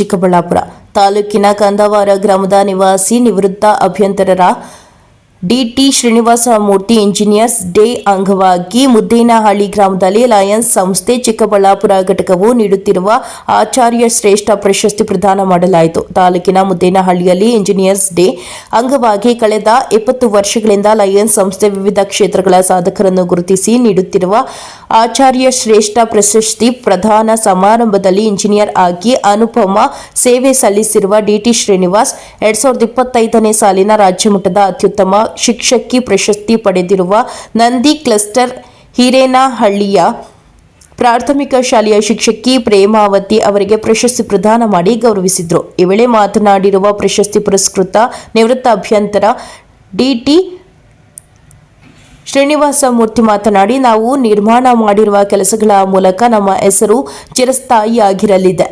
ಚಿಕ್ಕಬಳ್ಳಾಪುರ ತಾಲೂಕಿನ ಕಂದವಾರ ಗ್ರಾಮದ ನಿವಾಸಿ ನಿವೃತ್ತ ಅಭ್ಯಂತರರ DT Srinivasa Murthy engineers day ಅಂಗವಾಗಿ ಮುದ್ದೇನಹಳ್ಳಿ ಗ್ರಾಮದಲ್ಲಿ ಲಯನ್ಸ್ ಸಂಸ್ಥೆ ಚಿಕ್ಕಬಳ್ಳಾಪುರ ಘಟಕವು ನೀಡುತ್ತಿರುವ ಆಚಾರ್ಯ ಶ್ರೇಷ್ಠ ಪ್ರಶಸ್ತಿ ಪ್ರದಾನ ಮಾಡಲಾಯಿತು. ತಾಲೂಕಿನ ಮುದ್ದೇನಹಳ್ಳಿಯಲ್ಲಿ ಇಂಜಿನಿಯರ್ಸ್ ಡೇ ಅಂಗವಾಗಿ ಕಳೆದ ಇಪ್ಪತ್ತು ವರ್ಷಗಳಿಂದ ಲಯನ್ಸ್ ಸಂಸ್ಥೆ ವಿವಿಧ ಕ್ಷೇತ್ರಗಳ ಸಾಧಕರನ್ನು ಗುರುತಿಸಿ ನೀಡುತ್ತಿರುವ ಆಚಾರ್ಯ ಶ್ರೇಷ್ಠ ಪ್ರಶಸ್ತಿ ಪ್ರದಾನ ಸಮಾರಂಭದಲ್ಲಿ ಇಂಜಿನಿಯರ್ ಆಗಿ ಅನುಪಮ ಸೇವೆ ಸಲ್ಲಿಸಿರುವ ಡಿಟಿ ಶ್ರೀನಿವಾಸ್, ಎರಡ್ ಸಾವಿರದ ಇಪ್ಪತ್ತೈದನೇ ಸಾಲಿನ ರಾಜ್ಯಮಟ್ಟದ ಅತ್ಯುತ್ತಮ ಶಿಕ್ಷಕಿ ಪ್ರಶಸ್ತಿ ಪಡೆದಿರುವ ನಂದಿ ಕ್ಲಸ್ಟರ್ ಹಿರೇನಹಳ್ಳಿಯ ಪ್ರಾಥಮಿಕ ಶಾಲೆಯ ಶಿಕ್ಷಕಿ ಪ್ರೇಮಾವತಿ ಅವರಿಗೆ ಪ್ರಶಸ್ತಿ ಪ್ರದಾನ ಮಾಡಿ ಗೌರವಿಸಿದರು. ಈ ವೇಳೆ ಮಾತನಾಡಿರುವ ಪ್ರಶಸ್ತಿ ಪುರಸ್ಕೃತ ನಿವೃತ್ತ ಅಭ್ಯಂತರ ಡಿಟಿ ಶ್ರೀನಿವಾಸ ಮೂರ್ತಿ ಮಾತನಾಡಿ, ನಾವು ನಿರ್ಮಾಣ ಮಾಡಿರುವ ಕೆಲಸಗಳ ಮೂಲಕ ನಮ್ಮ ಹೆಸರು ಚಿರಸ್ಥಾಯಿಯಾಗಿರಲಿದೆ.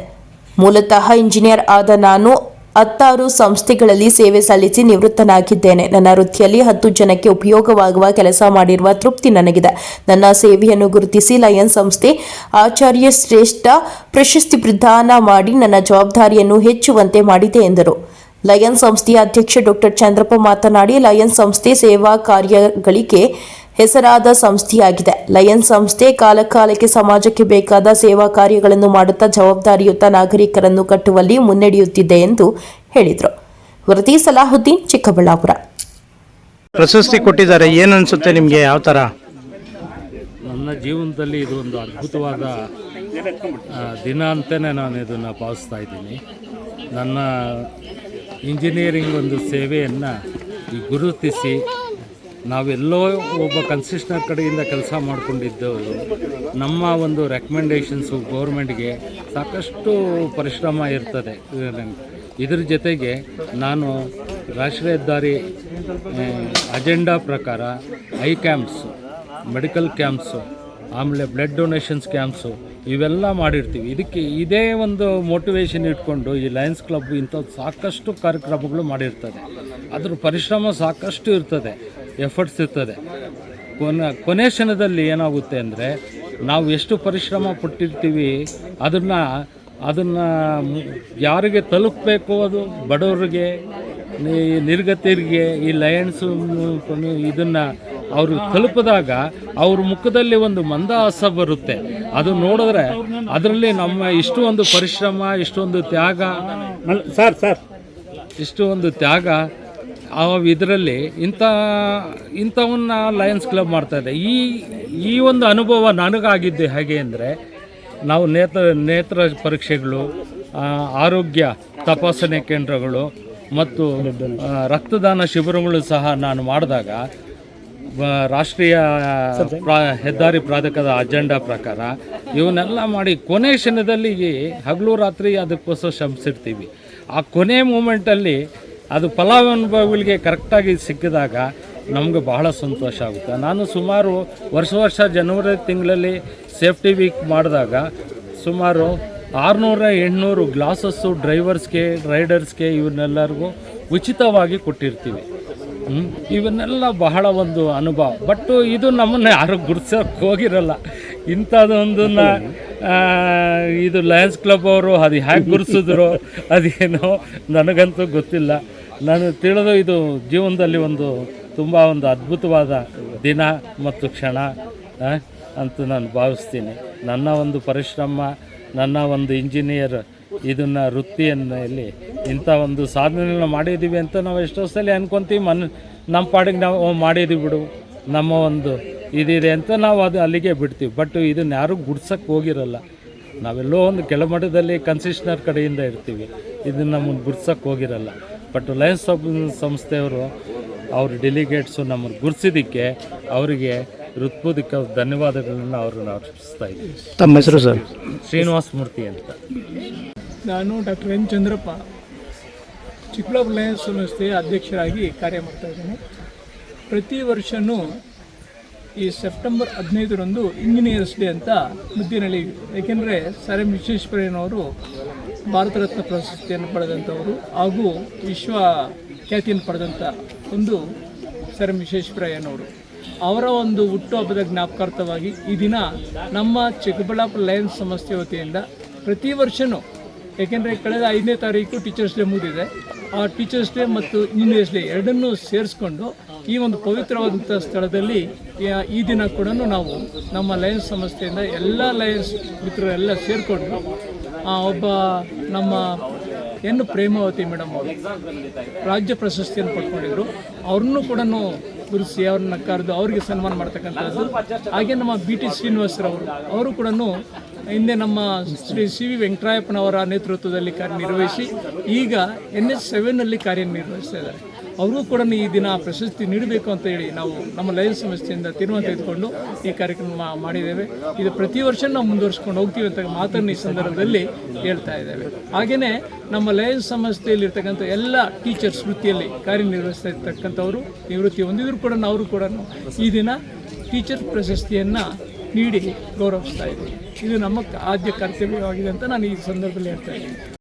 ಮೂಲತಃ ಇಂಜಿನಿಯರ್ ಆದ ನಾನು ಹತ್ತಾರು ಸಂಸ್ಥೆಗಳಲ್ಲಿ ಸೇವೆ ಸಲ್ಲಿಸಿ ನಿವೃತ್ತನಾಗಿದ್ದೇನೆ. ನನ್ನ ವೃತ್ತಿಯಲ್ಲಿ ಹತ್ತು ಜನಕ್ಕೆ ಉಪಯೋಗವಾಗುವ ಕೆಲಸ ಮಾಡಿರುವ ತೃಪ್ತಿ ನನಗಿದೆ. ನನ್ನ ಸೇವೆಯನ್ನು ಗುರುತಿಸಿ ಲಯನ್ ಸಂಸ್ಥೆ ಆಚಾರ್ಯ ಶ್ರೇಷ್ಠ ಪ್ರಶಸ್ತಿ ಪ್ರದಾನ ಮಾಡಿ ನನ್ನ ಜವಾಬ್ದಾರಿಯನ್ನು ಹೆಚ್ಚುವಂತೆ ಮಾಡಿದೆ ಎಂದರು. ಲಯನ್ ಸಂಸ್ಥೆಯ ಅಧ್ಯಕ್ಷ ಡಾಕ್ಟರ್ ಚಂದ್ರಪ್ಪ ಮಾತನಾಡಿ ಲಯನ್ ಸಂಸ್ಥೆ ಸೇವಾ ಕಾರ್ಯಗಳಿಗೆ ಹೆಸರಾದ ಸಂಸ್ಥೆಯಾಗಿದೆ. ಲಯನ್ ಸಂಸ್ಥೆ ಕಾಲಕಾಲಕ್ಕೆ ಸಮಾಜಕ್ಕೆ ಬೇಕಾದ ಸೇವಾ ಕಾರ್ಯಗಳನ್ನು ಮಾಡುತ್ತಾ ಜವಾಬ್ದಾರಿಯುತ ನಾಗರಿಕರನ್ನು ಕಟ್ಟುವಲ್ಲಿ ಮುನ್ನಡೆಯುತ್ತಿದೆ ಎಂದು ಹೇಳಿದರು. ವರದಿ ಸಲಾಹುದ್ದೀನ್ ಚಿಕ್ಕಬಳ್ಳಾಪುರ. ಪ್ರಶಸ್ತಿ ಕೊಟ್ಟಿದ್ದಾರೆ. ಏನು ಅನಿಸುತ್ತೆ ನಿಮಗೆ? ಯಾವ ಥರ ನನ್ನ ಜೀವನದಲ್ಲಿ ಇದು ಒಂದು ಅದ್ಭುತವಾದ ದಿನ ಅಂತಲೇ ನಾನು ಇದನ್ನು ಭಾವಿಸ್ತಾ ಇದ್ದೀನಿ. ನನ್ನ ಇಂಜಿನಿಯರಿಂಗ್ ಒಂದು ಸೇವೆಯನ್ನು ಈ ಗುರುತಿಸಿ ನಾವೆಲ್ಲೋ ಒಬ್ಬ ಕನ್ಸಿಸ್ಟರ್ ಕಡೆಯಿಂದ ಕೆಲಸ ಮಾಡಿಕೊಂಡಿದ್ದವರು, ನಮ್ಮ ಒಂದು ರೆಕಮೆಂಡೇಷನ್ಸು ಗೌರ್ಮೆಂಟ್ಗೆ ಸಾಕಷ್ಟು ಪರಿಶ್ರಮ ಇರ್ತದೆ. ಇದ್ರ ಜೊತೆಗೆ ನಾನು ರಾಷ್ಟ್ರೀಯ ಹೆದ್ದಾರಿ ಅಜೆಂಡಾ ಪ್ರಕಾರ ಐ ಕ್ಯಾಂಪ್ಸು ಮೆಡಿಕಲ್ ಕ್ಯಾಂಪ್ಸು ಆಮೇಲೆ ಬ್ಲಡ್ ಡೊನೇಷನ್ಸ್ ಕ್ಯಾಂಪ್ಸು ಇವೆಲ್ಲ ಮಾಡಿರ್ತೀವಿ. ಇದಕ್ಕೆ ಇದೇ ಒಂದು ಮೋಟಿವೇಶನ್ ಇಟ್ಕೊಂಡು ಈ ಲಯನ್ಸ್ ಕ್ಲಬ್ ಇಂಥದ್ದು ಸಾಕಷ್ಟು ಕಾರ್ಯಕ್ರಮಗಳು ಮಾಡಿರ್ತದೆ. ಅದ್ರ ಪರಿಶ್ರಮ ಸಾಕಷ್ಟು ಇರ್ತದೆ. ಎಫರ್ಟ್ಸ್ ಇರ್ತದೆ ಕೊನೆ ಕೊನೆ ಕ್ಷಣದಲ್ಲಿ ಏನಾಗುತ್ತೆ ಅಂದರೆ ನಾವು ಎಷ್ಟು ಪರಿಶ್ರಮ ಪಟ್ಟಿರ್ತೀವಿ ಅದನ್ನು ಅದನ್ನು ಯಾರಿಗೆ ತಲುಪಬೇಕು ಅದು? ಬಡವರಿಗೆ ನಿರ್ಗತಿರಿಗೆ ನಿರ್ಗತಿಯರಿಗೆ ಈ ಲಯನ್ಸ್ ಇದನ್ನು ಅವರು ತಲುಪಿದಾಗ ಅವ್ರ ಮುಖದಲ್ಲಿ ಒಂದು ಮಂದಹಾಸ ಬರುತ್ತೆ. ಅದು ನೋಡಿದ್ರೆ ಅದರಲ್ಲಿ ನಮ್ಮ ಇಷ್ಟು ಒಂದು ಪರಿಶ್ರಮ ಇಷ್ಟೊಂದು ತ್ಯಾಗ ಸರ್ ಸರ್. ಇಷ್ಟು ಒಂದು ತ್ಯಾಗ ಆ ಇದರಲ್ಲಿ ಇಂಥ, ಇಂಥವನ್ನ ಲಯನ್ಸ್ ಕ್ಲಬ್ ಮಾಡ್ತಾ ಇದೆ. ಈ ಈ ಒಂದು ಅನುಭವ ನನಗಾಗಿದ್ದು ಹೇಗೆ ಅಂದರೆ, ನಾವು ನೇತ್ರ ನೇತ್ರ ಪರೀಕ್ಷೆಗಳು ಆರೋಗ್ಯ ತಪಾಸಣೆ ಕೇಂದ್ರಗಳು ಮತ್ತು ರಕ್ತದಾನ ಶಿಬಿರಗಳು ಸಹ ನಾನು ಮಾಡಿದಾಗ ರಾಷ್ಟ್ರೀಯ ಪ್ರಾ, ಹೆದ್ದಾರಿ ಪ್ರಾಧಿಕಾರದ ಅಜೆಂಡಾ ಪ್ರಕಾರ ಇವನ್ನೆಲ್ಲ ಮಾಡಿ ಕೊನೆ ಕ್ಷಣದಲ್ಲಿ ಹಗಲು ರಾತ್ರಿ ಅದಕ್ಕೋಸ್ಕರ ಶ್ರಮಿಸಿರ್ತೀವಿ. ಆ ಕೊನೆ ಮೂಮೆಂಟಲ್ಲಿ ಅದು ಫಲಾನುಭವಿಗಳಿಗೆ ಕರೆಕ್ಟಾಗಿ ಸಿಕ್ಕಿದಾಗ ನಮಗೆ ಬಹಳ ಸಂತೋಷ ಆಗುತ್ತೆ. ನಾನು ಸುಮಾರು ವರ್ಷ ವರ್ಷ ಜನವರಿ ತಿಂಗಳಲ್ಲಿ ಸೇಫ್ಟಿ ವೀಕ್ ಮಾಡಿದಾಗ ಸುಮಾರು ಆರುನೂರ ಎಂಟುನೂರು ಗ್ಲಾಸಸ್ಸು ಡ್ರೈವರ್ಸ್ಗೆ ರೈಡರ್ಸ್ಗೆ ಇವನ್ನೆಲ್ಲರಿಗೂ ಉಚಿತವಾಗಿ ಕೊಟ್ಟಿರ್ತೀವಿ. ಇವನ್ನೆಲ್ಲ ಬಹಳ ಒಂದು ಅನುಭವ. ಬಟ್ ಇದು ನಮ್ಮನ್ನು ಯಾರು ಗುರ್ಸೋಕೆ ಹೋಗಿರಲ್ಲ. ಇಂಥದ್ದೊಂದನ್ನ ಇದು ಲಯನ್ಸ್ ಕ್ಲಬ್ ಅವರು ಅದು ಹ್ಯಾಕ್ ಗುರ್ಸಿದ್ರು ಅದೇನೋ ನನಗಂತೂ ಗೊತ್ತಿಲ್ಲ. ನಾನು ತಿಳಿದು ಇದು ಜೀವನದಲ್ಲಿ ಒಂದು ತುಂಬ ಒಂದು ಅದ್ಭುತವಾದ ದಿನ ಮತ್ತು ಕ್ಷಣ ಅಂತ ನಾನು ಭಾವಿಸ್ತೀನಿ. ನನ್ನ ಒಂದು ಪರಿಶ್ರಮ, ನನ್ನ ಒಂದು ಇಂಜಿನಿಯರ್ ಇದನ್ನು ಇಲ್ಲಿ ಇಂಥ ಒಂದು ಸಾಧನೆಗಳನ್ನ ಮಾಡಿದ್ದೀವಿ ಅಂತ ನಾವು ಎಷ್ಟೋ ಸಲ ಅನ್ಕೊಂತೀವಿ. ಮನ್ ನಮ್ಮ ಪಾಡಿಗೆ ನಾವು ಮಾಡಿದ್ದೀವಿ ಬಿಡು. ನಮ್ಮ ಒಂದು ಇದಿದೆ ಅಂತ ನಾವು ಅದು ಅಲ್ಲಿಗೆ ಬಿಡ್ತೀವಿ. ಬಟ್ ಇದನ್ನು ಯಾರೂ ಗುಡ್ಸಕ್ಕೆ ಹೋಗಿರಲ್ಲ. ನಾವೆಲ್ಲೋ ಒಂದು ಕೆಳಮಟ್ಟದಲ್ಲಿ ಕನ್ಸಿಷನರ್ ಕಡೆಯಿಂದ ಇರ್ತೀವಿ. ಇದನ್ನು ನಮ್ಮನ್ನು ಗುಡ್ಸಕ್ಕೆ ಹೋಗಿರಲ್ಲ. ಬಟ್ ಲಯನ್ಸ್ ಸಂಸ್ಥೆಯವರು ಅವ್ರ ಡೆಲಿಗೇಟ್ಸು ನಮ್ಮನ್ನು ಗುರ್ಸಿದ್ದಕ್ಕೆ ಅವರಿಗೆ ಹೃತ್ಪೂರ್ವಕ ಧನ್ಯವಾದಗಳನ್ನು ಅವ್ರನ್ನ ಅರ್ಪಿಸ್ತಾ ಇದ್ದೀವಿ. ತಮ್ಮ ಹೆಸರು ಸರ್? ಶ್ರೀನಿವಾಸ ಮೂರ್ತಿ ಅಂತ. ನಾನು doctor N Chandrappa Chikkaballapura lions ಸಂಸ್ಥೆಯ ಅಧ್ಯಕ್ಷರಾಗಿ ಕಾರ್ಯ ಮಾಡ್ತಾ ಇದ್ದೇನೆ. ಪ್ರತಿ ವರ್ಷವೂ ಈ ಸೆಪ್ಟೆಂಬರ್ ಹದಿನೈದರಂದು ಇಂಜಿನಿಯರ್ಸ್ ಡೇ ಅಂತ ಮುದ್ದಿನಲ್ಲಿ ಏಕೆಂದರೆ ಸರ್ ಎಂ ವಿಶ್ವೇಶ್ವರಯ್ಯನವರು ಭಾರತ ರತ್ನ ಪ್ರಶಸ್ತಿಯನ್ನು ಪಡೆದಂಥವರು ಹಾಗೂ ವಿಶ್ವ ಖ್ಯಾತಿಯನ್ನು ಪಡೆದಂಥ ಒಂದು ಸರ್ ಎಂ ವಿಶ್ವೇಶ್ವರಯ್ಯನವರು. ಅವರ ಒಂದು ಹುಟ್ಟುಹಬ್ಬದ ಜ್ಞಾಪಕಾರ್ಥವಾಗಿ ಈ ದಿನ ನಮ್ಮ ಚಿಕ್ಕಬಳ್ಳಾಪುರ ಲಯನ್ಸ್ ಸಂಸ್ಥೆ ವತಿಯಿಂದ ಪ್ರತಿ ವರ್ಷವೂ ಏಕೆಂದರೆ ಕಳೆದ ಐದನೇ ತಾರೀಕು ಟೀಚರ್ಸ್ ಡೇ ಮುಗಿದಿದೆ. ಆ ಟೀಚರ್ಸ್ ಡೇ ಮತ್ತು ಇಂಜಿನಿಯರ್ಸ್ ಡೇ ಎರಡನ್ನೂ ಸೇರಿಸ್ಕೊಂಡು ಈ ಒಂದು ಪವಿತ್ರವಾದಂಥ ಸ್ಥಳದಲ್ಲಿ ಈ- ದಿನ ಕೂಡ ನಾವು ನಮ್ಮ ಲಯನ್ಸ್ ಸಂಸ್ಥೆಯಿಂದ ಎಲ್ಲ ಲಯನ್ಸ್ ಮಿತ್ರರೆಲ್ಲ ಸೇರಿಕೊಂಡು ಒಬ್ಬ ನಮ್ಮ ಎನ್ ಪ್ರೇಮಾವತಿ ಮೇಡಮ್ ಅವರು ರಾಜ್ಯ ಪ್ರಶಸ್ತಿಯನ್ನು ಪಡ್ಕೊಂಡಿದ್ರು. ಅವ್ರನ್ನೂ ಕೂಡ ಗುರುಸಿ ಅವ್ರನ್ನ ಕರೆದು ಅವರಿಗೆ ಸನ್ಮಾನ ಮಾಡ್ತಕ್ಕಂಥದ್ದು. ಹಾಗೆ ನಮ್ಮ ಬಿ ಟಿ ಶ್ರೀನಿವಾಸರವರು ಅವರು ಕೂಡ ಹಿಂದೆ ನಮ್ಮ ಶ್ರೀ ಸಿ ವಿ ವೆಂಕಟರಾಯಪ್ಪನವರ ನೇತೃತ್ವದಲ್ಲಿ ಕಾರ್ಯನಿರ್ವಹಿಸಿ ಈಗ ಎನ್ ಎಸ್ ಸೆವೆನ್ನಲ್ಲಿ ಕಾರ್ಯನಿರ್ವಹಿಸ್ತಾ ಇದ್ದಾರೆ. ಅವ್ರಿಗೂ ಕೂಡ ಈ ದಿನ ಪ್ರಶಸ್ತಿ ನೀಡಬೇಕು ಅಂತ ಹೇಳಿ ನಾವು ನಮ್ಮ ಲಯನ್ ಸಂಸ್ಥೆಯಿಂದ ತೀರ್ಮಾನ ತೆಗೆದುಕೊಂಡು ಈ ಕಾರ್ಯಕ್ರಮ ಮಾಡಿದ್ದೇವೆ. ಇದು ಪ್ರತಿ ವರ್ಷ ನಾವು ಮುಂದುವರಿಸ್ಕೊಂಡು ಹೋಗ್ತೀವಿ ಅಂತ ಮಾತನ್ನು ಈ ಸಂದರ್ಭದಲ್ಲಿ ಹೇಳ್ತಾ ಇದ್ದೇವೆ. ಹಾಗೆಯೇ ನಮ್ಮ ಲಯನ್ ಸಂಸ್ಥೆಯಲ್ಲಿರ್ತಕ್ಕಂಥ ಎಲ್ಲ ಟೀಚರ್ಸ್ ವೃತ್ತಿಯಲ್ಲಿ ಕಾರ್ಯನಿರ್ವಹಿಸ್ತಾ ಇರ್ತಕ್ಕಂಥವರು ನಿವೃತ್ತಿ ಹೊಂದಿದ್ರು ಕೂಡ ಅವರು ಕೂಡ ಈ ದಿನ ಟೀಚರ್ ಪ್ರಶಸ್ತಿಯನ್ನು ನೀಡಿ ಗೌರವಿಸ್ತಾ ಇದ್ದೀವಿ. ಇದು ನಮ್ಮ ಆದ್ಯ ಕರ್ತವ್ಯವಾಗಿದೆ ಅಂತ ನಾನು ಈ ಸಂದರ್ಭದಲ್ಲಿ ಹೇಳ್ತಾ ಇದ್ದೀನಿ.